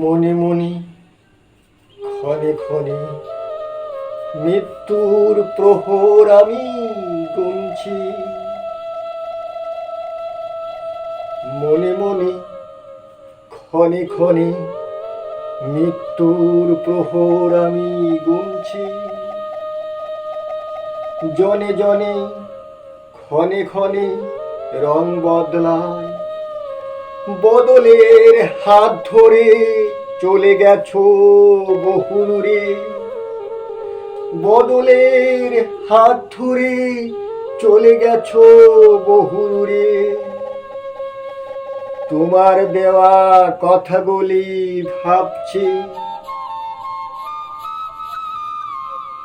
মনে মনে, ক্ষণে ক্ষণে মৃত্যুর প্রহর আমি গুনছি। মনে মনে, ক্ষণে ক্ষণে মৃত্যুর প্রহর আমি গুনছি। জনে জনে, ক্ষণে ক্ষণে রং বদলায় বদলের হাত ধরে চলে গেছো বহুদূরে বদলের হাত ধরে চলে গেছো বহুদূরে তোমার দেওয়া কথাগুলি ভাবছি।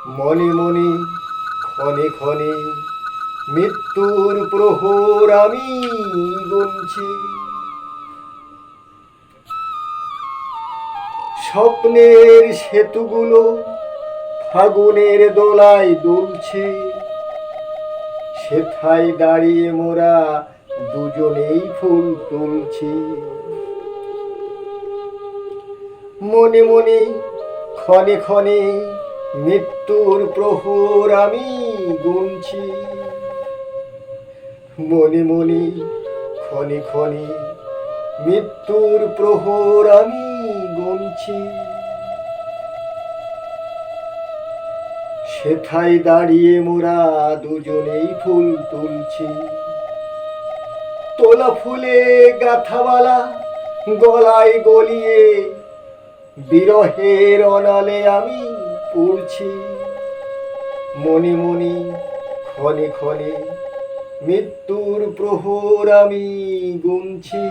মনে মনে, ক্ষণে ক্ষণে মৃত্যুর প্রহর আমি গুনছি। স্বপ্নের সেতুগুলো ফাগুনের দোলায় দুলছে। সেথায় দাঁড়িয়ে মোরা দুজনেই ফুল তুলছি। মনে মনে, ক্ষণে ক্ষণে মৃত্যুর প্রহর আমি গুনছি। মনে মনে, ক্ষণে ক্ষণে মৃত্যুর প্রহর আমি গুনছি সেথায় দাঁড়িয়ে মোরা দুজনেই ফুল তুলছি। তোলা ফুলে গাথাওয়ালা গলায় গলিয়ে বিরহের অনালে আমি পড়ছি। মনে মনে, ক্ষণে ক্ষণে মৃত্যুর প্রহর আমি গুনছি।